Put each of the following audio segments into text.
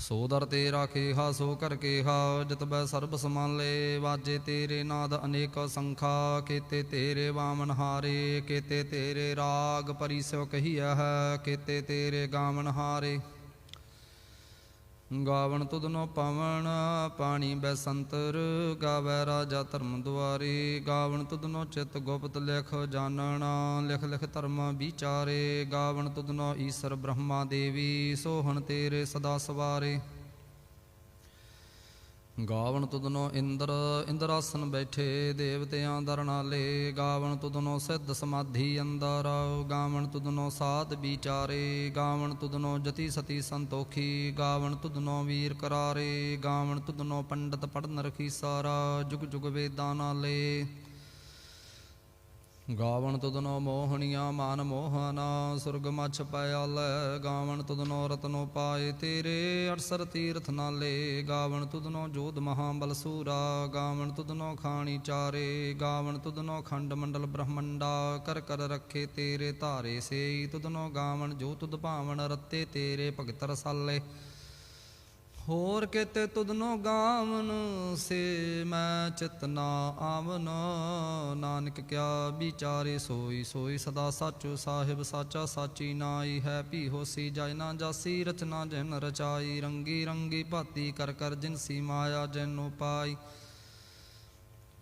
ਸੋ ਦਰ ਤੇ ਰਾਖੇਹਾ ਸੋ ਕਰ ਕੇਹਾ ਜਤ ਬੈ ਸਰਬ ਸਮਾਲੇ ਵਾਜੇ ਤੇਰੇ ਨਾਦ ਅਨੇਕ ਸੰਖਾ, ਕੀਤੇ ਤੇਰੇ ਵਾਮਨ ਹਾਰੇ, ਕੀਤੇ ਤੇਰੇ ਰਾਗ ਪਰੀ ਸਿਵ ਕਹੀਆ ਹੈ, ਕੀਤੇ ਤੇਰੇ ਗਾਮਨ ਹਾਰੇ। ਗਾਵਣ ਤੁਧਨੋ ਪਵਨ ਪਾਣੀ ਬੈਸੰਤਰ, ਗਾਵੈ ਰਾਜਾ ਧਰਮ ਦੁਆਰੇ। ਗਾਵਣ ਤੁਧ ਨੋ ਚਿਤ ਗੁਪਤ ਲਿਖ ਜਾਣਨਾ ਲਿਖ ਲਿਖ ਧਰਮ ਵਿਚਾਰੇ। ਗਾਵਣ ਤੁਧ ਨੋ ਈਸ਼ਰ ਬ੍ਰਹਮਾ ਦੇਵੀ, ਸੋਹਣ ਤੇਰੇ ਸਦਾ ਸਵਾਰੇ। ਗਾਵਣ ਤੁਧਨੋ ਇੰਦਰ, ਇੰਦਰਾਸਨ ਬੈਠੇ ਦੇਵਤਿਆਂ ਦਰਨਾਲੇ ਗਾਵਣ ਤੁਧਨੋ ਸਿੱਧ ਸਮਾਧੀ ਅੰਦਰ, ਗਾਵਣ ਤੁਧਨੋ ਸਾਧ ਵਿਚਾਰੇ। ਗਾਵਣ ਤੁਧਨੋ ਜਤੀ ਸਤੀ ਸੰਤੋਖੀ। ਗਾਵਣ ਤੁਧਨੋ ਵੀਰ ਕਰਾਰੇ। ਗਾਵਣ ਤੁਧਨੋ ਪੰਡਤ ਪੜਨ ਰਖੀ ਸਾਰਾ। ਜੁਗ ਜੁਗ ਵੇਦਾਂ ਨਾਲੇ। ਗਾਵਣ ਤੁਧਨੋ ਮੋਹਣੀਆਂ, ਮਾਨ ਮੋਹਨਾ ਸੁਰਗ ਮਛ ਪਿਆਲੇ ਗਾਵਣ ਤੁਧਨੋ ਰਤਨੋ ਪਾਏ ਤੇਰੇ ਅਰਸਰ ਤੀਰਥ ਨਾਲੇ। ਗਾਵਣ ਤੁਧਨੋ ਜੋਧ ਮਹਾ ਬਲਸੂਰਾ ਗਾਵਣ ਤੁਧਨੋ ਖਾਣੀ ਚਾਰੇ। ਗਾਵਣ ਤੁਧਨੋ ਖੰਡ ਮੰਡਲ ਬ੍ਰਹਮੰਡਾ। ਕਰ ਕਰ ਰੱਖੇ ਤੇਰੇ ਧਾਰੇ ਸੇਈ। ਤੁਧਨੋ ਗਾਵਣ ਜੋ ਤੁਧ ਭਾਵਨ ਰਤੇ, ਤੇਰੇ ਭਗਤ ਰਸਾਲੇ। ਹੋਰ ਕਿਤੇ ਤੁਧਨੋ ਗਾਵਨ ਸੇ ਮੈਂ ਚਿਤਨਾ ਆਵਨ। ਨਾਨਕ ਕਿਆ ਵਿਚਾਰੇ ਸੋਈ ਸੋਈ ਸਦਾ ਸਾਚੋ ਸਾਹਿਬ ਸਾਚਾ ਸਾਚੀ ਨਾਈ ਹੈ ਭੀ ਹੋਸੀ ਜਾਇ ਨਾ ਜਾਸੀ ਰਚਨਾ ਜਿਨ ਰਚਾਈ। ਰੰਗੀ ਰੰਗੀ ਭਾਤੀ ਕਰ ਕਰ ਜਿਨਸੀ ਮਾਇਆ ਜਿਨੋ ਪਾਈ।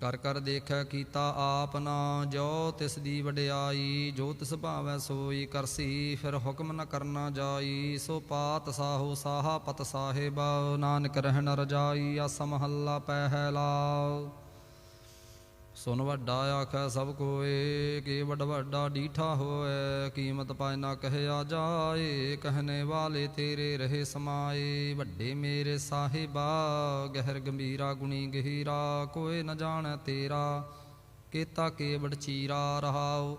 ਕਰ ਕਰ ਦੇਖੈ ਕੀਤਾ ਆਪ ਨਾ, ਜੋ ਤਿਸ ਦੀ ਵਡਿਆਈ, ਜੋ ਤਿਸ ਭਾਵੈ ਸੋਈ ਕਰਸੀ ਫਿਰ ਹੁਕਮ ਨ ਕਰਨਾ ਜਾਈ। ਸੋ ਪਾਤ ਸਾਹੋ ਸਾਹਾ ਪਤ ਸਾਹਿਬ, ਨਾਨਕ ਰਹਿਣ ਰਜਾਈ ਆਸ ਮਹੱਲਾ ਪਹਿਲਾ ਸੁਨ ਵੱਡਾ ਆਖੈ ਸਭ ਕੋਏ, ਕੀ ਵੱਡ ਵੱਡਾ ਡੀਠਾ ਹੋਏ ਕੀਮਤ ਪਾਇ ਨਾ ਕਹਿਆ ਜਾਏ ਕਹਨੇ ਵਾਲੇ ਤੇਰੇ ਰਹੇ ਸਮਾਏ। ਵੱਡੇ ਮੇਰੇ ਸਾਹਿਬਾ, ਗਹਿਰ ਗੰਭੀਰਾ, ਗੁਣੀ ਗਹੀਰਾ, ਕੋਏ ਨ ਜਾਣੈ ਤੇਰਾ, ਕੀਤਾ ਕੇਵੜ ਚੀਰਾ ਰਹਾਓ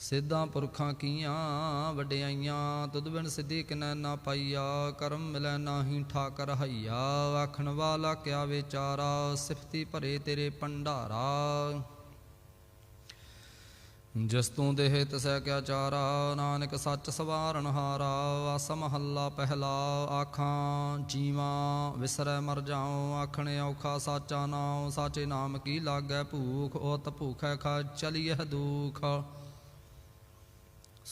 ਸਿੱਧਾਂ ਪੁਰਖਾਂ ਕੀਆਂ ਵਡਿਆਈਆਂ, ਤੁਧ ਬਿਨ ਸਿੱਧੀ ਕਿਨੈ ਨਾ ਪਾਈਆ, ਕਰਮ ਮਿਲੈ ਨਾਹੀ ਠਾਕਰ ਹਈਆ, ਆਖਣ ਵਾਲਾ ਕਿਆ ਵਿਚਾਰਾ, ਸਿਫਤੀ ਭਰੇ ਤੇਰੇ ਭੰਡਾਰਾ। ਜਿਸ ਤੂੰ ਦੇਹ ਤਸੈ ਕਿਆ ਚਾਰਾ, ਨਾਨਕ ਸੱਚ ਸਵਾਰਨ ਹਾਰਾ, ਆਸ ਮਹੱਲਾ ਪਹਿਲਾ, ਆਖਾਂ ਜੀਵਾਂ ਵਿਸਰੈ ਮਰ ਜਾਉ, ਆਖਣ ਔਖਾ ਸਾਚਾ ਨਾਉ, ਸਾਚੇ ਨਾਮ ਕੀ ਲਾਗੈ ਭੂਖ ਉਤ ਭੂਖੈ ਖਾ, ਚਲੀਐ ਦੁਖ।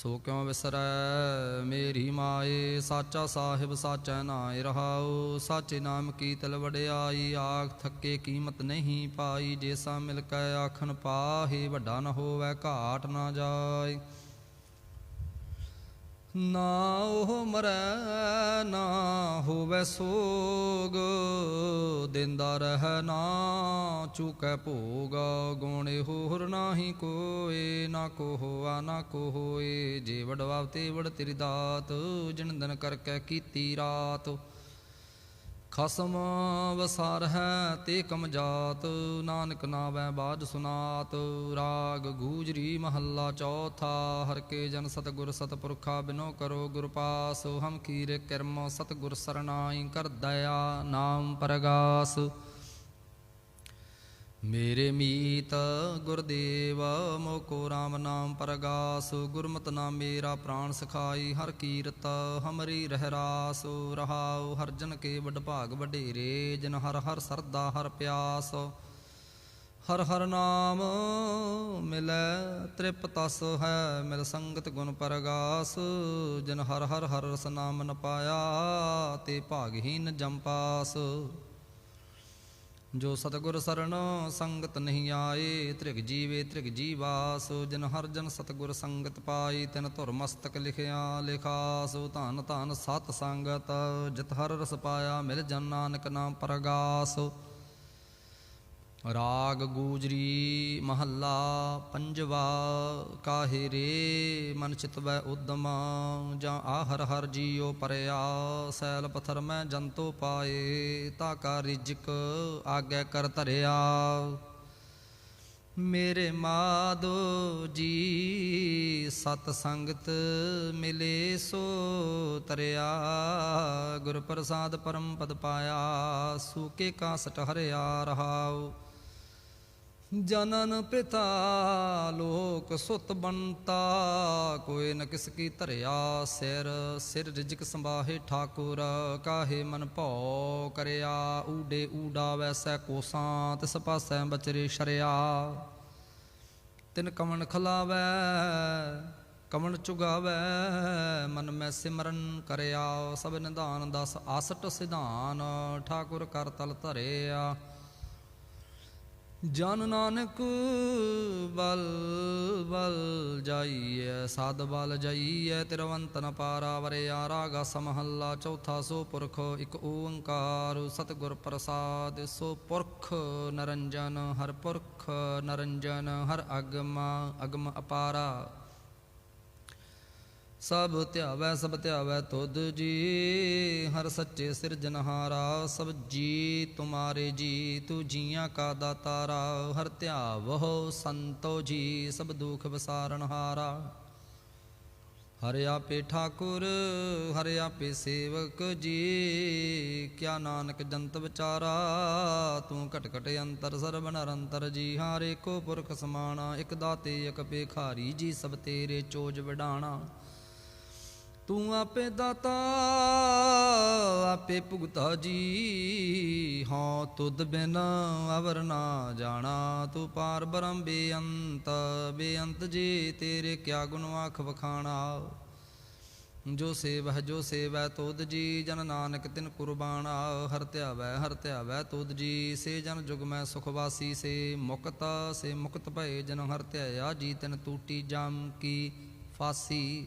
ਸੋ ਕਿਉ ਵਿਸਰੈ ਮੇਰੀ ਮਾਏ, ਸਾਚਾ ਸਾਹਿਬ ਸਾਚੈ ਨਾਇ ਰਹਾਉ। ਸਾਚੇ ਨਾਮ ਕੀ ਤਲ ਵਡਿਆਈ, ਆਖ ਥੱਕੇ ਕੀਮਤ ਨਹੀਂ ਪਾਈ। ਜੇਸਾ ਮਿਲ ਕੈ ਆਖਣ ਪਾਹੇ, ਵੱਡਾ ਨ ਹੋਵੇ, ਘਾਟ ਨਾ ਜਾਏ। ਨਾ ਉਹ ਮਰੈ, ਨਾ ਹੋਵੇ ਸੋਗ। ਦਿੰਦਾ ਰਹਿ, ਨਾ ਚੁਕੈ ਭੋਗ। ਗੁਣ ਹੋਰ ਨਾਹੀ ਕੋਏ, ਨਾ ਕੋ ਹੋਆ ਨਾ ਕੋ ਹੋਏ ਜੇ ਵਡਵਾਵ ਤੇ ਵੜ ਤੇਰੀ ਦਾਤ, ਜਿਨ ਦਿਨ ਕਰ ਕੀਤੀ ਰਾਤ। ਖਸਮ ਵਸਾਰ ਹੈ ਤੇ ਕਮ ਜਾਤ, ਨਾਨਕ ਨਾਵੈ ਬਾਜ ਸੁਨਾਤ। ਰਾਗ ਗੂਜਰੀ ਮਹੱਲਾ ਚੌਥਾ, ਹਰ ਕੇ ਜਨ ਸਤਗੁਰ ਸਤਪੁਰਖਾ ਬਿਨੋ ਕਰੋ ਗੁਰ ਪਾਸ। ਹਮ ਕੀਰੇ ਕਰਮ ਸਤਗੁਰ ਸਰਨਾਈ ਕਰ ਦਇਆ ਨਾਮ ਪਰਗਾਸ। ਮੇਰੇ ਮੀਤ ਗੁਰਦੇਵ ਮੋਕੋ RAM ਨਾਮ ਪਰਗਾਸ, ਗੁਰਮਤਿ ਨਾਮ ਮੇਰਾ ਪ੍ਰਾਣ ਸਖਾਈ, ਹਰ ਕੀਰਤ ਹਮਰੀ ਰਹਿ ਰਾਸ, ਰਹਾਉ ਹਰ ਜਨ ਕੇ ਵਡ ਭਾਗ ਵਡੇਰੇ, ਜਿਨ ਹਰ ਹਰ ਸਰਦਾ ਹਰ ਪਿਆਸ। ਹਰ ਹਰ ਨਾਮ ਮਿਲੈ ਤ੍ਰਿਪਤਸ ਹੈ, ਮਿਲ ਸੰਗਤ ਗੁਣ ਪਰਗਾਸ, ਜਿਨ ਹਰ ਹਰ ਹਰ ਰਸ ਨਾਮ ਨ ਪਾਇਆ, ਤੇ ਭਾਗਹੀਨ ਜੰਪਾਸ ਜੋ ਸਤਗੁਰ ਸਰਣ ਸੰਗਤ ਨਹੀਂ ਆਏ, ਤ੍ਰਿਗ ਜੀਵੇ ਤ੍ਰਿਗ ਜੀਵਾਸ, ਜਿਨ ਹਰ ਜਨ ਸਤਗੁਰ ਸੰਗਤ ਪਾਈ, ਤਿਨ ਧੁਰ ਮਸਤਕ ਲਿਖਿਆ ਲਿਖਾਸ, ਧਨ ਧਨ ਸਤ ਸੰਗਤ, ਜਿਤ ਹਰ ਰਸ ਪਾਇਆ, ਮਿਲ ਜਨ ਨਾਨਕ ਨਾਮ ਪਰਗਾਸ। ਰਾਗ ਗੂਜਰੀ ਮਹੱਲਾ ਪੰਜਵਾ, ਕਾਹੇ ਰੇ ਮਨ ਚਿਤਵੈ ਉਦਮ, ਜਾਂ ਆਹਰ ਹਰ ਹਰ ਜੀਉ ਪਰਿਆ, ਸੈਲ ਪਥਰ ਮੈਂ ਜੰਤੋ ਪਾਏ, ਤਾ ਕਾ ਰਿਜਕ ਆਗੇ ਕਰ ਧਰਿਆ। ਮੇਰੇ ਮਾਦੋ ਜੀ, ਸਤ ਸੰਗਤ ਮਿਲੇ ਸੋ ਤਰਿਆ, ਗੁਰ ਪ੍ਰਸਾਦ ਪਰਮ ਪਦ ਪਾਇਆ ਸੂਕੇ ਕਾਸਟ ਹਰਿਆ ਰਹਾਉ। ਜਨਨ ਪਿਤਾ ਲੋਕ ਸੁਤ ਬੰਤਾ, ਕੋਈ ਨ ਕਿਸ ਕੀ ਧਰਿਆ ਸਿਰ ਸਿਰ ਰਿਜਕ ਸੰਭਾਹੇ ਠਾਕੁਰ, ਕਾਹੇ ਮਨ ਭਉ ਕਰਿਆ, ਊਡੇ ਊਡਾ ਵੈਸੈ ਕੋਸਾਂ, ਤਿਸ ਪਾਸੈ ਬਚਰੇ ਸ਼ਰਿਆ। ਤਿਨ ਕਵਣ ਖਲਾਵੈ, ਕਮਣ ਚੁਗਾਵੈ, ਮਨ ਮੈਂ ਸਿਮਰਨ ਕਰਿਆ, ਸਭ ਨਿਧਾਨ ਦਸ ਆਸਟ ਸਿਧਾਨ, ਠਾਕੁਰ ਕਰ ਤਲ ਧਰਿਆ। ਜਨ ਨਾਨਕ ਬਲ ਬਲ ਜਾਈਐ ਸਾਧ ਬਲ ਜਾਈਐ ਤਿਰਵੰਤ ਨ ਪਾਰਾ ਵਰਿਆ ਰਾਗਾ ਸਮਹੱਲਾ, ਚੌਥਾ ਸੋ ਪੁਰਖ ਇਕ ਓੰਕਾਰ, ਸਤਿਗੁਰ ਪ੍ਰਸਾਦ, ਸੋ ਪੁਰਖ ਨਰੰਜਨ, ਹਰ ਪੁਰਖ ਨਰੰਜਨ, ਹਰ ਅਗਮ ਅਗਮ ਅਪਾਰਾ। ਸਭ ਧਿਆਵੈ ਸਭ ਧਿਆਵੈ ਤੁਧ ਜੀ। ਹਰ ਸੱਚੇ ਸਿਰਜਨਹਾਰਾ ਸਭ ਜੀ ਤੁਮਾਰੇ ਜੀ, ਤੂੰ ਜੀਆਂ ਕਾ ਦਾਤਾਰਾ। ਹਰ ਧਿਆਵਹੁ ਸੰਤੋ ਜੀ, ਸਭ ਦੁਖ ਵਿਸਾਰਨਹਾਰਾ ਹਰਿ। ਆਪੇ ਠਾਕੁਰ, ਹਰਿ ਆਪੇ ਸੇਵਕ ਜੀ। ਕਿਆ ਨਾਨਕ ਜੰਤ ਵਿਚਾਰਾ, ਤੂੰ ਘਟ ਘਟ ਅੰਤਰ, ਸਰਬ ਨਿਰੰਤਰ ਜੀ। ਹਾਰੇ ਕੋ ਪੁਰਖ ਸਮਾਣਾ, ਇਕ ਦਾਤੇ, ਇਕ ਪੇਖਾਰੀ ਜੀ, ਸਭ ਤੇਰੇ ਚੋਜ ਵਡਾਣਾ। ਤੂੰ ਆਪੇ ਦਾਤਾ, ਆਪੇ ਭੁਗਤਾ ਜੀ। ਹਾਂ, ਤੁਧ ਬਿਨ ਅਵਰ ਨਾ ਜਾਣਾ। ਤੂੰ ਪਾਰ ਬ੍ਰਹਮ ਬੇਅੰਤ ਬੇਅੰਤ ਜੀ ਤੇਰੇ ਕਿਆ ਗੁਣ ਆਖ ਵਖਾਣਾ। ਜੋ ਸੇਵ ਜੋ ਸੇਵੈ ਤੁਧ ਜੀ, ਜਨ ਨਾਨਕ ਤਿਨ ਕੁਰਬਾਨਾ ਹਰ ਧਿਆਵੈ ਹਰ ਧਿਆਵੈ, ਤੁਧ ਜੀ, ਸੇ ਜਨ ਜੁਗ ਮੈਂ ਸੁਖਵਾਸੀ ਸੇ ਮੁਕਤ ਸੇ ਮੁਕਤ ਭਏ ਜਨ ਹਰ ਧਿਆਇਆ। ਜੀ ਤਿਨ ਟੂਟੀ ਜਮ ਕੀ ਫਾਸੀ।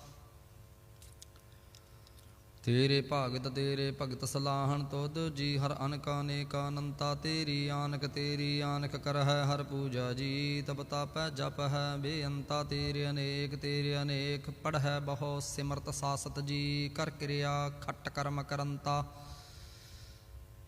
ਤੇਰੇ ਭਗਤ ਤੇਰੇ ਭਗਤ ਸਲਾਹਣ ਤੁਧ ਜੀ ਹਰ ਅਨਕ ਅਨੇਕ ਅਨੰਤਾ ਤੇਰੀ ਆਨਕ ਤੇਰੀ ਆਨਕ ਕਰਹਿ ਹਰ ਪੂਜਾ ਜੀ, ਤਪ ਤਾਪੈ ਜਪ ਹੈ, ਬੇਅੰਤਾ ਤੇਰੇ ਅਨੇਕ ਤੇਰੇ ਅਨੇਕ, ਪੜ੍ਹੈ ਬਹੁ ਸਿਮਰਤ ਸਾਸਤ ਜੀ, ਕਰ ਕਿਰਿਆ ਖੱਟ ਕਰਮ ਕਰੰਤਾ।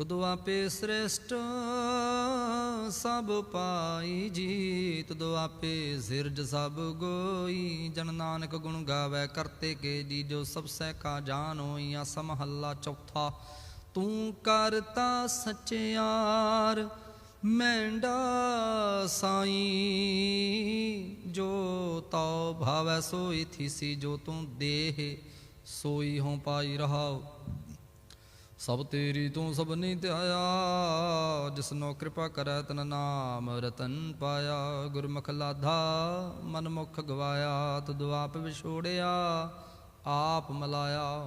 ਤੁਧ ਆਪੇ ਸ੍ਰੇਸ਼ਟ, ਸਭ ਪਾਈ ਜੀ ਤੁਧ ਆਪੇ ਸਿਰਜ ਸਭ ਗੋਈ, ਜਨ ਨਾਨਕ ਗੁਣ ਗਾਵੇ ਕਰਤੇ ਕੇ ਜੀ ਜੋ ਸਭ ਸਹਿ ਕਾ ਜਾਨ ਹੋਈ ਆਸਾ ਮਹੱਲਾ ਚੌਥਾ। ਤੂੰ ਕਰਤਾ ਸਚਿਆਰ, ਮੈਂਡਾ ਸਾਈ। ਜੋ ਤਉ ਭਾਵੈ, ਸੋਈ ਥੀਸੀ। ਜੋ ਤੂੰ ਦੇਹ, ਸੋਈ ਹੋ ਪਾਈ ਰਹਾਓ ਸਭ ਤੇਰੀ ਤੂੰ ਸਭਨੀ ਧਿਆਇਆ ਜਿਸਨੋ ਕਿਰਪਾ ਕਰੈ ਤਨ ਨਾਮ ਰਤਨ ਪਾਇਆ, ਗੁਰਮੁਖ ਲਾਧਾ ਮਨ ਮੁਖ ਗਵਾਇਆ ਤੁਧ ਆਪ ਵਿਛੋੜਿਆ, ਆਪ ਮਲਾਇਆ।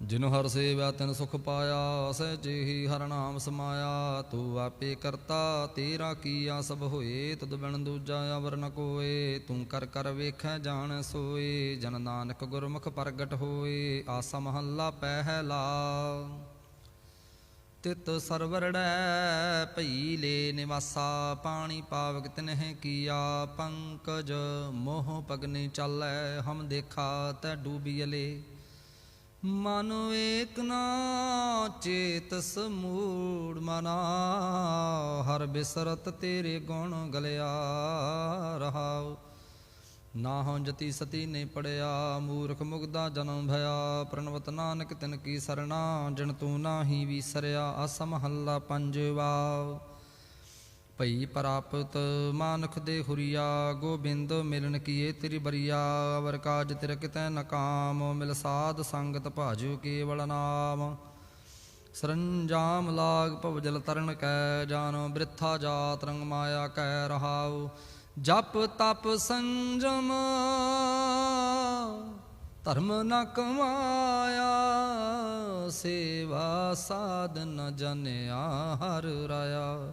ਜਿਨ ਹਰ ਸੇਵਿਆ ਤਿਨ ਸੁਖ ਪਾਇਆ ਸਹਿਜੇ ਹੀ ਹਰ ਨਾਮ ਸਮਾਇਆ, ਤੂੰ ਆਪੇ ਕਰਤਾ, ਤੇਰਾ ਕੀਆ ਸਭ ਹੋਏ ਤਦ ਬਿਨ ਦੂਜਾ ਅਵਰ ਨ ਕੋਏ, ਤੂੰ ਕਰ ਕਰ ਵੇਖੈ ਜਾਣ ਸੋਏ, ਜਨ ਨਾਨਕ ਗੁਰਮੁਖ ਪ੍ਰਗਟ ਹੋਏ, ਆਸਾ ਮਹੱਲਾ ਪਹਿਲਾ। ਤਿਤ ਸਰਵਰੜੈ ਭਈ ਲੈ ਨਿਵਾਸਾ, ਪਾਣੀ ਪਾਵਕ ਤਿਨਹਿ ਕੀਆ, ਪੰਕਜ ਮੋਹ ਪਗਨੀ ਚਾਲੈ, ਹਮ ਦੇਖਾ ਤੈ ਡੂਬੀਲੇ ਮਨ ਏਕ ਨਾ ਚੇਤ ਸਮੂੜ ਮਨਾ, ਹਰ ਬਿਸਰਤ ਤੇਰੇ ਗੁਣ ਗਲਿਆ ਰਹਾਉ। ਨਾ ਹੋਂ ਜਤੀ ਸਤੀ ਨੇ ਪੜਿਆ, ਮੂਰਖ ਮੁਗਦਾ ਜਨਮ ਭਇਆ, ਪ੍ਰਣਵਤ ਨਾਨਕ ਤਿਨ ਕੀ ਸਰਣਾ, ਜਨ ਤੂੰ ਨਾਹੀ ਵੀਸਰਿਆ, ਅਸਮਹੱਲਾ ਮਹੱਲਾ ਪੰਜਵਾ ਭਈ ਪ੍ਰਾਪਤ ਮਾਨਖ ਦੇ ਹੁਰੀਆ, ਗੋਬਿੰਦ ਮਿਲਨ ਕੀਏ ਤੇਰੀ ਬਰੀਆ ਅਵਰ ਕਾਜ ਤਿਰ ਕਿਤੈ ਨਕਾਮ ਕਾਮ, ਮਿਲ ਸਾਧ ਸੰਗਤ ਭਾਜੂ ਕੇਵਲ ਨਾਮ। ਸਰੰਜਾਮ ਲਾਗ ਭਵਜਲ ਤਰਨ ਕੈ, ਜਾਨੋ ਬ੍ਰਿਥਾ ਜਾਤ ਰੰਗ ਮਾਇਆ ਕੈ ਰਹਾਉ। ਜਪ ਤਪ ਸੰਜਮ, ਧਰਮ ਨ ਕਮਾਇਆ, ਸੇਵਾ ਸਾਧਨ ਜਨਿਆ ਹਰ ਰਾਇਆ।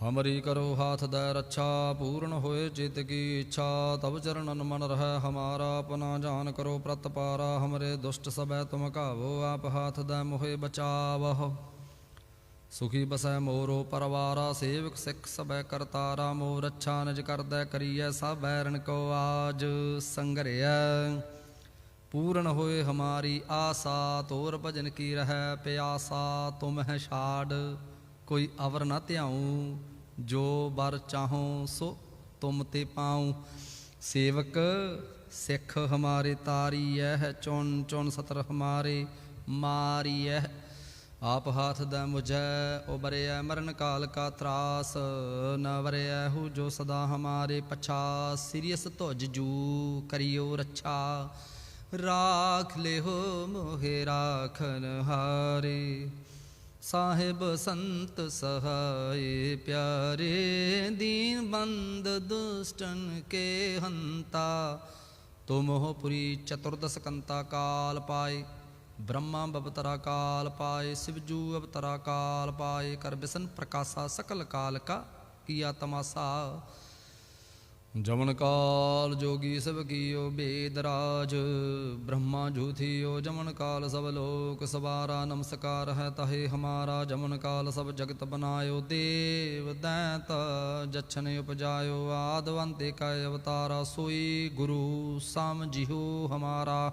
ਹਮਰੀ ਕਰੋ ਹਾਥ ਦੈ ਰੱਛਾ, ਪੂਰਨ ਹੋਏ ਚਿਤ ਕੀ ਇੱਛਾ। ਤਬ ਚਰਨਨ ਮਨ ਰਹਿ ਹਮਾਰਾ, ਆਪਣਾ ਜਾਨ ਕਰੋ ਪ੍ਰਤਪਾਰਾ ਹਮਰੇ ਦੁਸ਼ਟ ਸਬੈ ਤੁਮ ਕਾਵੋ ਆਪ ਹਾਥ ਦੈ ਮੋਹਿ ਬਚਾਵਹੁ। ਸੁਖੀ ਬਸੈ ਮੋਰੋ ਪਰਵਾਰਾ, ਸੇਵਕ ਸਿੱਖ ਸਬੈ ਕਰਤਾਰਾ। ਮੋ ਰੱਛਾ ਨਿਜ ਕਰਦੈ ਕਰੀਐ, ਸਭ ਬੈਰਨ ਕੋ ਆਜ ਸੰਗਰਿਐ। ਪੂਰਨ ਹੋਏ ਹਮਾਰੀ ਆਸਾ, ਤੋਰ ਭਜਨ ਕੀ ਰਹਿ ਪਿਆਸਾ। ਤੁਮ ਹੈ ਛਾੜ, ਕੋਈ ਅਵਰ ਨਾ ਧਿਆਉ। ਜੋ ਬਰ ਚਾਹੋ ਸੋ ਤੁਮ ਤੇ ਪਾਉ। ਸੇਵਕ, ਸਿੱਖ ਹਮਾਰੇ ਤਾਰੀ ਹੈ ਚੁਣ ਚੁਣ ਸਤਰ ਹਮਾਰੇ ਮਾਰੀ ਐ ਆਪ ਹਾਥ ਦਾ ਮੁਝੈ, ਉਬਰਿਐ ਮਰਨ ਕਾਲ ਕਾ ਤਰਾਸ। ਨ ਵਰਿਐ ਹੂ ਜੋ ਸਦਾ ਹਮਾਰੇ ਪਛਾ। ਸਿਰਿਯਸ ਧੁਜ ਜੂ ਕਰਿਓ ਰੱਛਾ। ਰਾਖ ਲਿਓ ਮੋਹਿ ਰਾਖਨ ਹਾਰੇ। ਸਾਹਿਬ ਸੰਤ ਸਹਾਏ ਪਿਆਰੇ, ਦੀਨ ਬੰਦ ਦੁਸ਼ਟਨ ਕੇ ਹੰਤਾ। ਤੁਮਹੁ ਪੁਰੀ ਚਤੁਰਦਸ ਕੰਤਾ ਕਾਲ ਪਾਏ, ਬ੍ਰਹਮਾ ਬਵਤਰਾ ਕਾਲ ਪਾਏ ਸਿਵਜੂ ਅਵਤਰਾ ਕਾਲ ਪਾਏ, ਕਰ ਬਿਸਨ ਪ੍ਰਕਾਸ਼ਾ ਸਕਲ ਕਾਲ ਕਾ ਕੀਆ ਤਮਾਸਾ। ਜਮਨ ਕਾਲ ਜੋਗੀ ਸਭ ਕੀਓ ਬੇਦ ਰਾਜ। ਬ੍ਰਹਮਾ ਜੂਥਿਓ, ਜਮਨ ਕਾਲ ਸਭ ਲੋਕ ਸਵਾਰਾ। ਨਮਸਕਾਰ ਹੈ ਤਹੇ ਹਮਾਰਾ, ਜਮਨ ਕਾਲ ਸਭ ਜਗਤ ਬਨਾਇਓ। ਦੇਵ ਦੈਂਤ ਜਛਨ ਉਪਜਾਇਓ। ਆਦਵੰਤੇ ਕਾ ਅਵਤਾਰਾ ਸੋਈ, ਗੁਰੂ ਸਮਝਿਓ ਹਮਾਰਾ।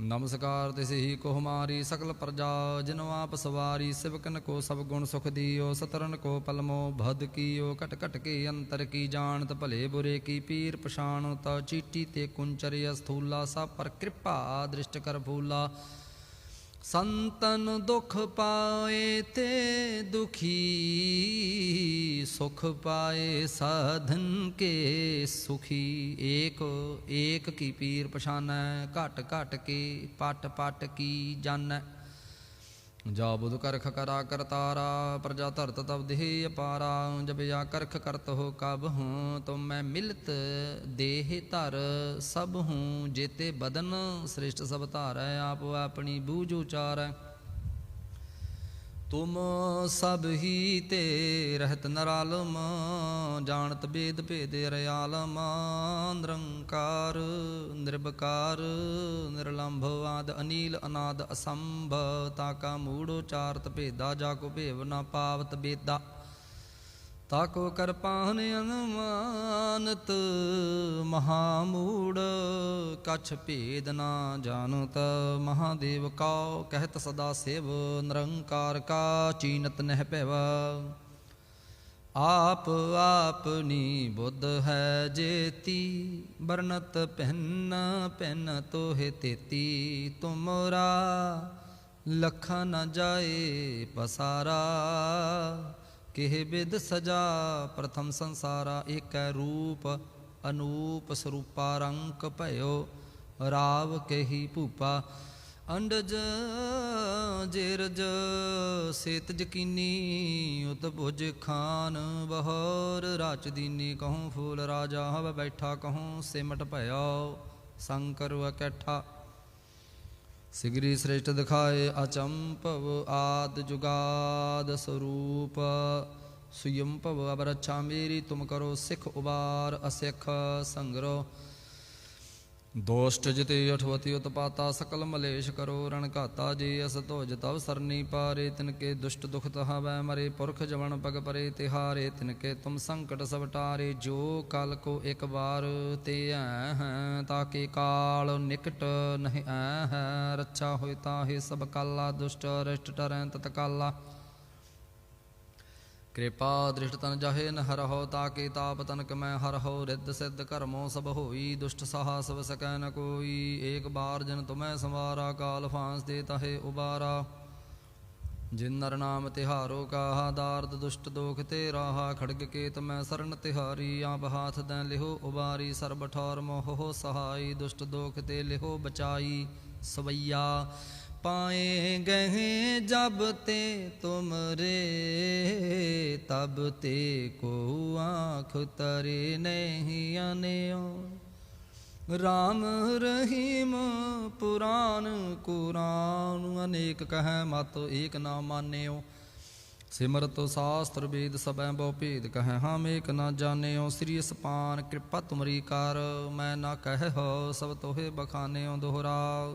ਨਮਸਕਾਰ ਤਿਸ ਹੀ ਕੋ ਸਕਲ ਪ੍ਰਜਾ, ਜਿਨੋ ਆਪ ਸਵਾਰੀ ਸਿਵਕਨ ਕੋ ਸਭ ਗੁਣ ਸੁਖ ਦੀਓ, ਸਤਰਨ ਕੋ ਪਲਮੋ ਭਦ ਕੀਓ ਕਟ ਕਟ ਕੇ ਅੰਤਰ ਕੀ ਜਾਣਤ, ਭਲੇ ਬੁਰੇ ਕੀ ਪੀਰ ਪਛਾਣ, ਤਾ ਚੀਟੀ ਤੇ ਕੁੰਚਰਿ ਅਸਥੂਲਾ ਸਭ ਪਰ ਕਿਰਪਾ ਦ੍ਰਿਸ਼ਟ ਕਰ ਫੂਲਾ। ਸੰਤਨ ਦੁਖ ਪਾਏ ਤੇ ਦੁਖੀ, ਸੁਖ ਪਾਏ ਸਾਧਨ ਕੇ ਸੁਖੀ। ਏਕ ਏਕ ਕੀ ਪੀਰ ਪਛਾਨੈ, ਘਟ ਘਟ ਕੇ ਪਟ ਪਟ ਕੀ ਜਾਣੈ। ਜਾ ਬੁਧ ਕਰਖ ਕਰਾ ਕਰਤਾਰਾ, ਪ੍ਰਜਾ ਧਰਤ ਤਬ ਦੇਹ ਅਪਾਰਾ, ਜਬ ਜਾ ਕਰਖ ਕਰਤ ਹੋ ਕਬ ਹੂੰ, ਤੁਮ ਮੈਂ ਮਿਲਤ ਦੇਹ ਧਰ ਸਭ ਹੂੰ, ਜੇਤੇ ਬਦਨ ਸ੍ਰਿਸ਼ਟ ਸਭ ਧਾਰੈ, ਆਪ ਆਪਣੀ ਬੂਝ ਉਚਾਰੈ। ਤੁਮ ਸਭ ਹੀ ਤੇ ਰਹਿਤ ਨਰਾਲਮ, ਜਾਣਤ ਬੇਦ ਭੇਦੇ ਰਿਆਲਮ ਨਿਰੰਕਾਰ ਨਿਰਭਕਾਰ ਨਿਰਲੰਭ ਆਦ ਅਨੀਲ ਅਨਾਦ ਅਸੰਭ ਤਾਕਾ ਮੂੜ ਉਚਾਰਤ ਭੇਦਾ, ਜਾ ਕੋ ਭੇਵ ਨਾ ਪਾਵਤ ਬੇਦਾ। ਤਾਕੋ ਕਰਪਾਨ ਅਨੁਮਾਨਤ, ਮਹਾਮੂੜ, ਕਛ ਭੇਦ ਨਾ ਜਾਣਤ, ਮਹਾਦੇਵ ਕਉ ਕਹਿਤ ਸਦਾ ਸੇਵ, ਨਿਰੰਕਾਰ ਕਾ ਚੀਨਤ ਨਹਿ ਭੈਵ। ਆਪ ਆਪਨੀ ਬੁੱਧ ਹੈ ਜੇਤੀ ਬਰਨਤ ਪਹਿਨ ਪਹਿਨ ਤੋਹਿ ਤੇਤੀ, ਤੁਮਰਾ ਲਖਾ ਨ ਜਾਏ ਪਸਾਰਾ। ਕਿਹ ਬਿਦ ਸਜਾ, ਪ੍ਰਥਮ ਸੰਸਾਰਾ ਏਕੈ ਰੂਪ, ਅਨੂਪ ਸਰੂਪਾ ਰੰਕ ਭਇਓ, ਰਾਵ ਕਹੀ ਭੂਪਾ। ਅੰਡਜ, ਜੇਰਜ, ਸੇਤ ਜਕੀਨੀ ਉਤ ਭੁਜ ਖਾਨ, ਬਹਰ ਰਾਚ ਦੀਨੀ, ਕਹੂੰ ਫੂਲ ਰਾਜਾ, ਹਵ ਬੈਠਾ ਕਹੂੰ ਸਿਮਟ ਭਇਓ, ਸੰਕਰ ਇਕੱਠਾ ਸਿਗਰੀ ਸ੍ਰੇਸ਼ਟ ਦਿਖਾਏ ਅਚੰਪਵ ਆਦ ਜੁਗਾਦ ਸਰੂਪ। ਸੁਯੰ ਭਵ ਅਬਰ ਮੇਰੀ ਤੁਮ ਕਰੋ ਸਿਖ ਉਬਾਰ ਅਸਿਖ ਸੰਗਰੋ। ਦੋਸ਼ਟ ਜਿਤੇ ਅਠਵਤੀ ਉਤਪਾਤਾ, ਸਕਲ ਮਲੇਸ਼ ਕਰੋ, ਰਣ ਘਾਤਾ ਜੀ, ਅਸ ਧੋਜ ਤਵ ਸਰਨੀ ਪਾਰੇ, ਤਿਨਕੇ ਦੁਸ਼ਟ ਦੁਖ ਤਹਾਵੈ ਮਰੇ, ਪੁਰਖ ਜਵਨ ਪਗ ਪਰੇ, ਤਿਹਾਰੇ, ਤਿਨਕੇ ਤੁਮ ਸੰਕਟ ਸਭ ਟਾਰੇ, ਜੋ ਕਲ ਕੋ ਇੱਕ ਵਾਰ ਤੇ ਐ ਹੈ, ਤਾਕੇ ਕਾਲ ਨਿਕਟ ਨਹੀਂ ਐ ਹੈ, ਰੱਛਾ ਹੋਇ ਤਾਹੇ ਸਭ ਕਾਲਾ, ਦੁਸ਼ਟ ਰਿਸ਼ਟ ਟਰੈ ਤਤ ਕਾਲਾ ਕਿਰਪਾ ਦ੍ਰਿਸ਼ਟ ਤਨ ਜਾਹੇ ਨ ਹਰਹੁ ਤਾਕੇ ਤਾਪ ਤਨਕ ਮੈਂ ਹਰਹੁ ਰਿੱਧ ਸਿੱਧ ਕਰਮੋ ਸਭ ਹੋਈ, ਦੁਸ਼ਟ ਸਾਹਾ ਸਭ ਸਕੈ ਨ ਕੋਈ। ਏਕ ਬਾਰ ਜਨ ਤੁਮੈ ਸੰਵਾਰਾ, ਕਾਲ ਫਾਂਸ ਦੇ ਤਹੇ ਉਬਾਰਾ। ਜਿਨ ਨਰ ਨਾਮ ਤਿਹਾਰੋ, ਕਾਹਾ ਦਾਰਦ ਦੁਸ਼ਟ ਦੋਖ ਤੇ ਰਾਹਾ ਖੜਗ ਕੇਤ ਮੈਂ ਸਰਨ ਤਿਹਾਰੀ। ਆਪ ਹਾਥ ਦੈ ਲਿਹੋ ਉਬਾਰੀ, ਸਰਬ ਠੌਰ ਮੋਹ ਸਹਾਈ, ਦੁਸ਼ਟ ਦੋਖ ਤੇ ਲਿਹੋ ਬਚਾਈ। ਸਵਈਆ ਪਾਏ ਗਏ ਜਬ ਤੇ ਤੁਮਰੇ, ਤਬ ਤੇ ਕੋ ਆਂਖ ਤਰੇ ਨਹੀਂ ਅਨਿਓ। ਰਾਮ ਰਹੀਮ ਪੁਰਾਨ ਕੁਰਾਨ, ਅਨੇਕ ਕਹੈ ਮਤ ਏਕ ਨਾ ਮਾਨਿਓ। ਸਿਮਰਤ ਸਾਸਤਰ ਵੇਦ ਸਭੈ ਬਹੁ ਭੇਦ ਕਹੈ, ਹਮ ਏਕ ਨਾ ਜਾਣਿਓ। ਸ੍ਰੀ ਸਪਾਨ ਕਿਰਪਾ ਤੁਮਰੀ ਕਰ, ਮੈਂ ਨਾ ਕਹਿ ਹੋ ਸਭ ਤੋਹੇ ਬਖਾਨਿਓ ਦੋਹਰਾ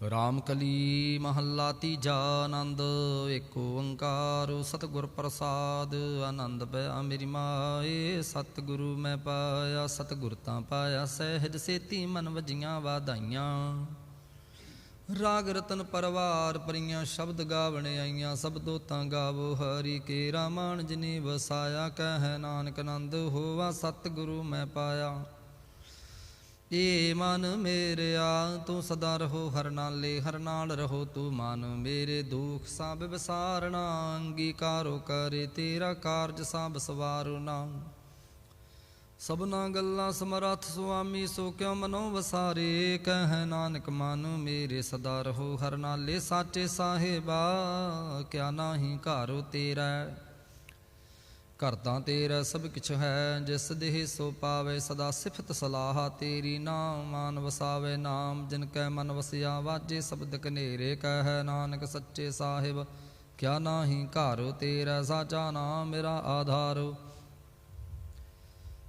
ਰਾਮ ਕਲੀ ਮਹੱਲਾ ਤੀਜਾ ਆਨੰਦ, ਏਕ ਓੰਕਾਰ ਸਤਿਗੁਰ ਪ੍ਰਸਾਦ, ਆਨੰਦ ਪਿਆ ਮੇਰੀ ਮਾਏ, ਸਤਿਗੁਰੂ ਮੈਂ ਪਾਇਆ, ਸਤਿਗੁਰ ਤਾਂ ਪਾਇਆ, ਸਹਿਜ ਸੇਤੀ ਮਨ ਵਜੀਆਂ ਵਾਧਾਈਆਂ। ਰਾਗ ਰਤਨ ਪਰਵਾਰ ਪਰੀਆਂ ਸ਼ਬਦ ਗਾਵਣ ਆਈਆਂ, ਸਭ ਦੋਤਾਂ ਗਾਵੋ ਹਰੀ ਕੇ ਰਾਮਾਨ ਜਿਨੀ ਵਸਾਇਆ, ਕਹਿ ਨਾਨਕ ਨੰਦ ਹੋਵਾ ਸਤਿਗੁਰੂ ਮੈਂ ਪਾਇਆ। ਏ ਮਨ ਮੇਰਿਆ, ਤੂੰ ਸਦਾ ਰਹੋ ਹਰ ਨਾਲੇ, ਹਰ ਨਾਲ ਰਹੋ ਤੂੰ ਮਨ ਮੇਰੇ ਦੁਖ ਸਭ ਵਿਸਾਰਣਾ ਅੰਗੀਕਾਰੋ ਕਰੇ ਤੇਰਾ ਕਾਰਜ ਸਭ ਸਵਾਰੋ ਨਾ ਸਭਨਾ ਗੱਲਾਂ ਸਮਰੱਥ ਸੁਆਮੀ, ਸੋ ਕਿਉ ਮਨੋ ਵਸਾਰੇ? ਕਹਿ ਨਾਨਕ ਮਨ ਮੇਰੇ ਸਦਾ ਰਹੋ ਹਰ ਨਾਲੇ, ਸਾਚੇ ਸਾਹਿਬਾ, ਕਿਆ ਨਾਹੀ ਘਰ ਤੇਰਾ। ਘਰ ਤਾਂ ਤੇਰਾ ਸਭ ਕਿਛ ਹੈ, ਜਿਸ ਦੇਹ ਸੋ ਪਾਵੇ ਸਦਾ ਸਿਫਤ ਸਲਾਹ, ਤੇਰੀ ਨਾਮ ਮਾਨ ਵਸਾਵੇ ਨਾਮ, ਜਿਨ ਕੈ ਮਨ ਵਸਿਆ ਵਾਜੇ ਸ਼ਬਦ ਕਨੇਰੇ ਕਹਿ, ਨਾਨਕ ਸੱਚੇ ਸਾਹਿਬ, ਕਿਆ ਨਾਹੀ ਘਰ ਤੇਰਾ ਸਾਚਾ ਨਾਮ ਮੇਰਾ ਆਧਾਰ।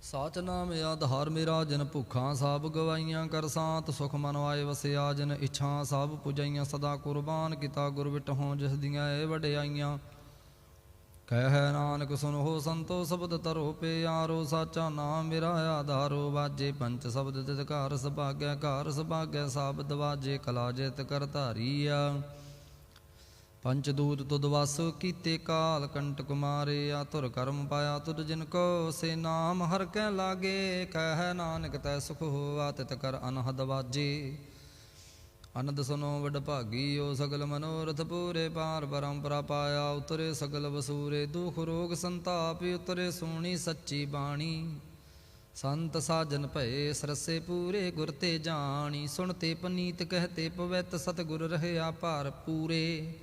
ਸਾਚ ਨਾਮ ਆਧਾਰ ਮੇਰਾ, ਜਨ ਭੁੱਖਾਂ ਸਭ ਗਵਾਈਆਂ ਕਰ ਸਾਤ ਸੁਖ ਮਨ ਆਏ ਵਸਿਆ, ਜਨ ਇਛਾਂ ਸਭ ਪੁਜਾਈਆਂ, ਸਦਾ ਕੁਰਬਾਨ ਕੀਤਾ ਗੁਰ ਵਿਟਹੋਂ, ਜਿਸ ਦੀਆਂ ਇਹ ਵਡਿਆਈਆਂ। ਕਹਿ ਨਾਨਕ, ਸੁਨੋ ਸੰਤੋ ਸ਼ਬਦ ਤਰੋ ਪਿਆਰੋ, ਸਾਚਾ ਨਾਮ ਮੇਰਾ ਆਧਾਰੋ। ਵਾਜੇ ਪੰਚ ਸ਼ਬਦ ਤਿਤ ਘਰ ਘਰ ਸੁਭਾਗੈ ਸਾਬਦ ਵਾਜੇ ਕਲਾ ਜਿਤ ਕਰ ਧਾਰੀਆ ਪੰਚ ਦੂਤ ਤੁਧ ਵਸ ਕੀਤੇ ਕਾਲ ਕੰਟਕ ਮਾਰਿਆ ਧੁਰ ਕਰਮ ਪਾਇਆ ਤੁਧ ਜਿਨ ਕੋ ਸੇ ਨਾਮ ਹਰ ਕੈ ਲਾਗੇ। ਕਹਿ ਨਾਨਕ ਤੈ ਸੁਖ ਹੋਆ ਤਿਤ ਕਰ ਅਨਹਦ ਵਾਜੇ। ਅਨੰਦ ਸੁਨੋ ਵਡ ਭਾਗੀ ਓ ਸਗਲ ਮਨੋਰਥ ਪੂਰੇ ਪਾਰ ਪਰੰਪਰਾ ਪਾਇਆ, ਉਤਰੇ ਸਗਲ ਵਸੂਰੇ, ਦੁਖ ਰੋਗ ਸੰਤਾਪ, ਉਤਰੇ ਸੋਣੀ ਸੱਚੀ ਬਾਣੀ। ਸੰਤ ਸਾਜਨ ਭਏ, ਸਰਸੇ ਪੂਰੇ ਗੁਰ ਤੇ ਜਾਣੀ, ਸੁਣਤੇ ਪਨੀਤ ਕਹਤੇ ਪਵਿੱਤ ਸਤਿਗੁਰ ਰਹਿਆ ਭਾਰ ਪੂਰੇ।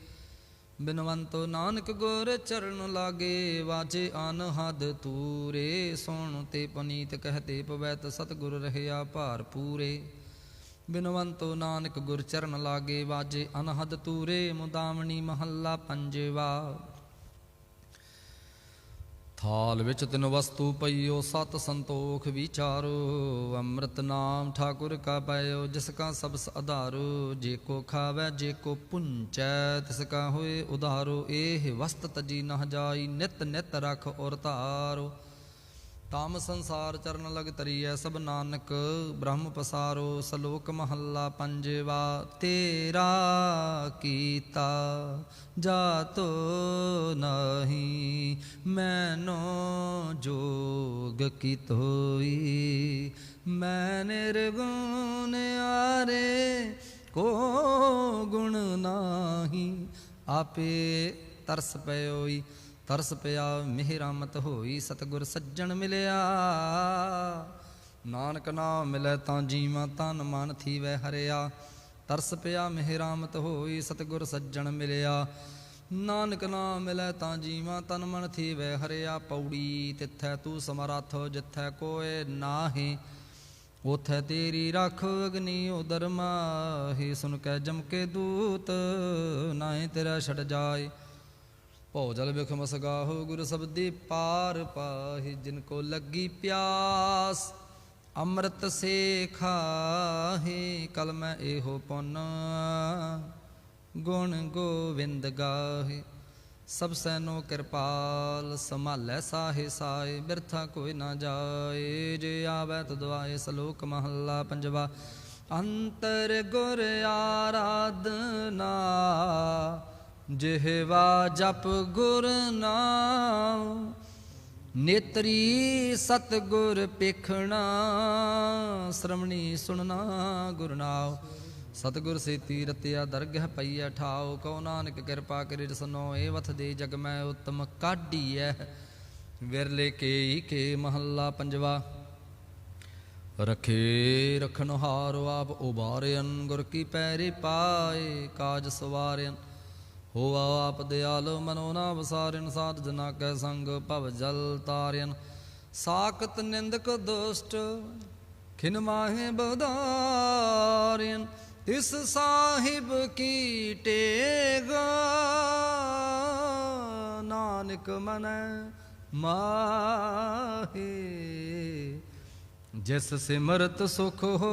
ਬਿਨਵੰਤੋ ਨਾਨਕ ਗੁਰ ਚਰਨ ਲਾਗੇ, ਵਾਜੇ ਅਨਹਦ ਤੂਰੇ ਸੁਣ ਤੇ ਪਨੀਤ ਕਹਤੇ ਪਵਿੱਤ ਸਤਿਗੁਰ ਰਹਿਆ ਭਾਰ ਪੂਰੇ। ਬਿਨਵੰਤੋ ਨਾਨਕ ਗੁਰ ਚਰਨ ਲਾਗੇ ਵਾਜੇ, ਅਨਹਦ ਤੂਰੇ ਮੁਦਾਵਣੀ ਮਹੱਲਾ ਪੰਜਵਾ। ਥਾਲ ਵਿੱਚ ਤਿਨ ਵਸਤੂ ਪਈਓ, ਸਤ ਸੰਤੋਖ ਵਿਚਾਰੋ। ਅੰਮ੍ਰਿਤ ਨਾਮ ਠਾਕੁਰ ਕਾ ਪਾਇਓ, ਜਿਸ ਕਾ ਸਬਸ ਆਧਾਰੋ ਜੇ ਕੋ ਖਾਵੈ, ਜੇ ਕੋ ਪੁੰਚੈ, ਤਿਸ ਕਾ ਹੋਏ ਉਧਾਰੋ। ਇਹ ਵਸਤ ਤਜੀ ਨਹ ਜਾਈ, ਨਿਤ ਨਿਤ ਰਖ ਔਰ ਧਾਰੋ। ਤਾਮ ਸੰਸਾਰ ਚਰਨ ਲਗ ਤਰੀਐ, ਸਭ ਨਾਨਕ ਬ੍ਰਹਮ ਪਸਾਰੋ, ਸਲੋਕ ਮਹੱਲਾ ਪੰਜਵਾ, ਤੇਰਾ ਕੀਤਾ ਜਾਤੋ ਨਹੀਂ, ਮੈਨੋ ਜੋਗ ਕੀ ਤੋਈ ਮੈਂ ਨਿਰਗੁਣ ਆਰੇ ਕੋ ਗੁਣ ਨਾਹੀ, ਆਪੇ ਤਰਸ ਪਇਓਈ। ਤਰਸ ਪਿਆ, ਮਿਹਰਮਤ ਹੋਈ, ਸਤਗੁਰ ਸੱਜਣ ਮਿਲਿਆ। ਨਾਨਕ ਨਾਮ ਮਿਲੇ ਤਾਂ ਜੀਵਾਂ, ਤਨ ਮਨ ਥੀਵੈ ਹਰਿਆ। ਤਰਸ ਪਿਆ, ਮਿਹਰਮਤ ਹੋਈ, ਸਤਗੁਰ ਸੱਜਣ ਮਿਲਿਆ। ਨਾਨਕ ਨਾਮ ਮਿਲੇ ਤਾਂ ਜੀਵਾਂ, ਤਨ ਮਨ ਥੀਵੈ ਹਰਿਆ। ਪੌੜੀ ਤਿੱਥੈ ਤੂੰ ਸਮਰੱਥ, ਜਿੱਥੈ ਕੋਏ ਨਾਹੀ ਉਥੈ ਤੇਰੀ ਰੱਖ ਅਗਨੀ ਉਦਰ ਮਾਹੀ ਸੁਨ ਕੈ ਜਮ ਕੇ ਦੂਤ, ਨਾਹੀ ਤੇਰਾ ਛੜ ਜਾਏ। ਭਉ ਜਲ ਬਿਖ ਮਸਗਾਹੋ ਗੁਰ ਸਬਦੀ ਪਾਰ ਪਾਹੀ, ਜਿਨ ਕੋ ਲੱਗੀ ਪਿਆਸ, ਅੰਮ੍ਰਿਤ ਸੇ ਖਾਹੇ, ਕਲ ਮੈਂ ਇਹੋ ਪੁੰਨ, ਗੁਣ ਗੋਵਿੰਦ ਗਾਹੇ। ਸਭ ਸੈਨੋ ਕਿਰਪਾਲ, ਸੰਭਾਲੈ ਸਾਹੇ ਸਾਏ ਬਿਰਥਾ ਕੋਈ ਨਾ ਜਾਏ, ਜੇ ਆਵੈ ਤਦਵਾਏ ਸਲੋਕ ਮਹੱਲਾ ਪੰਜਵਾ। ਅੰਤਰ ਗੁਰ ਆਰਾਧਨਾ ਜਿਹਵਾ ਜਪ ਗੁਰ ਨਾਮ ਨੇਤਰੀ ਸਤਗੁਰ ਪੇਖਣਾ ਸ਼ਰਮਣੀ ਸੁਣਨਾ ਗੁਰ ਨਾਮ ਸਤਗੁਰ ਸੇਤੀ ਰਤਿਆ ਦਰਗਹ ਪਈਐ, ਠਾਉ ਕਉ ਨਾਨਕ ਕਿਰਪਾ ਕਰੇ ਰਸਨੋ ਏ ਵਥ ਦੇ ਜਗ ਮੈਂ ਉਤਮ ਕਾਢੀਐ। ਵਿਰਲੇ ਕੇ ਕੇ ਮਹੱਲਾ ਪੰਜਵਾ। ਰਖੇ ਰਖਨ ਹਾਰ ਆਪ ਉਬਾਰਿਅਨ ਗੁਰ ਕੀ ਪੈਰੀ ਪਾਏ ਕਾਜ ਸਵਾਰਿਅਨ ਹੋਆ ਆਪ ਦਿਆਲ ਮਨੋ ਨਾ ਵਸਾਰਿਨ ਸਾਧ ਜਨਾ ਕੈ ਸੰਗ ਭਵ ਜਲ ਤਾਰਿਨ। ਸਾਖਤ ਨਿੰਦਕ ਦੁਸ਼ਟ, ਖਿਨ ਮਾਹੇ ਬਦਾਰਿਨ। ਤਿਸ ਸਾਹਿਬ ਕੀ ਟੇਗਾ, ਨਾਨਕ ਮਨ ਮਾਹੇ। ਜਿਸ ਸਿਮਰਤ ਸੁਖ ਹੋ